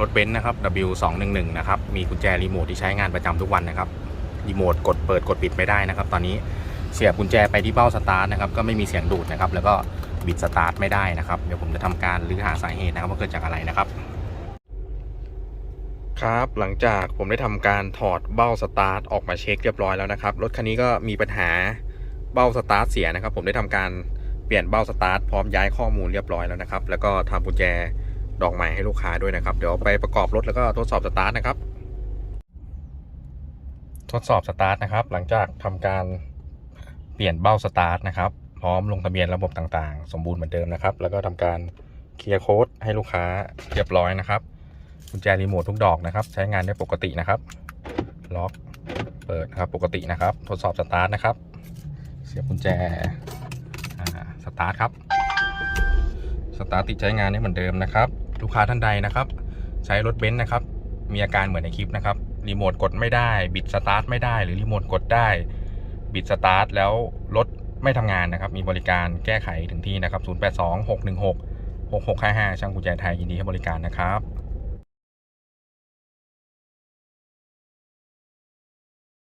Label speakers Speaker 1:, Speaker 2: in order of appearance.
Speaker 1: รถเบนซ์นะครับ W211 นะครับ มีกุญแจรีโมทที่ใช้งานประจำทุกวันนะครับ รีโมทกดเปิดกดปิดไม่ได้นะครับ ตอนนี้เสียบกุญแจไปที่เบ้าสตาร์ทนะครับ ก็ไม่มีเสียงดูดนะครับ แล้วก็บิดสตาร์ทไม่ได้นะครับ เดี๋ยวผมจะทำการรื้อหาสาเหตุนะครับว่าเกิดจากอะไรนะครับ ครับหลังจากผมได้ทำการถอดเบ้าสตาร์ทออกมาเช็คเรียบร้อยแล้วนะครับ รถคันนี้ก็มีปัญหาเบ้าสตาร์ทเสียนะครับ ผมได้ทำการเปลี่ยนเบ้าสตาร์ทพร้อมย้ายข้อมูลเรียบร้อยแล้วนะครับ แล้วก็ทำกุญแจ ดอกใหม่ให้ลูกค้าด้วยนะครับ เดี๋ยวไปประกอบรถแล้วก็ทดสอบสตาร์ทนะครับ ทดสอบสตาร์ทนะครับ หลังจากทำการเปลี่ยนเบ้าสตาร์ทนะครับ พร้อมลงทะเบียนระบบต่างๆ สมบูรณ์เหมือนเดิมนะครับ แล้วก็ทำการเคลียร์โค้ดให้ลูกค้าเรียบร้อยนะครับกุญแจรีโมททุกดอกนะครับ ใช้งานได้ปกตินะครับ ล็อกเปิดนะครับปกตินะครับ ทดสอบสตาร์ทนะครับ เสียบกุญแจสตาร์ทครับ สตาร์ทติดใช้งานได้เหมือนเดิมนะครับ ลูกค้าท่านใดนะครับ ใช้รถเบนซ์นะครับ มีอาการเหมือนในคลิปนะครับรีโมทกดไม่ได้ บิดสตาร์ทไม่ได้ หรือรีโมทกดได้ บิดสตาร์ทแล้วรถไม่ทำงานนะครับ มีบริการแก้ไขถึงที่นะครับ 082 616 6655 ช่างกุญแจไทยยินดีให้บริการนะครับ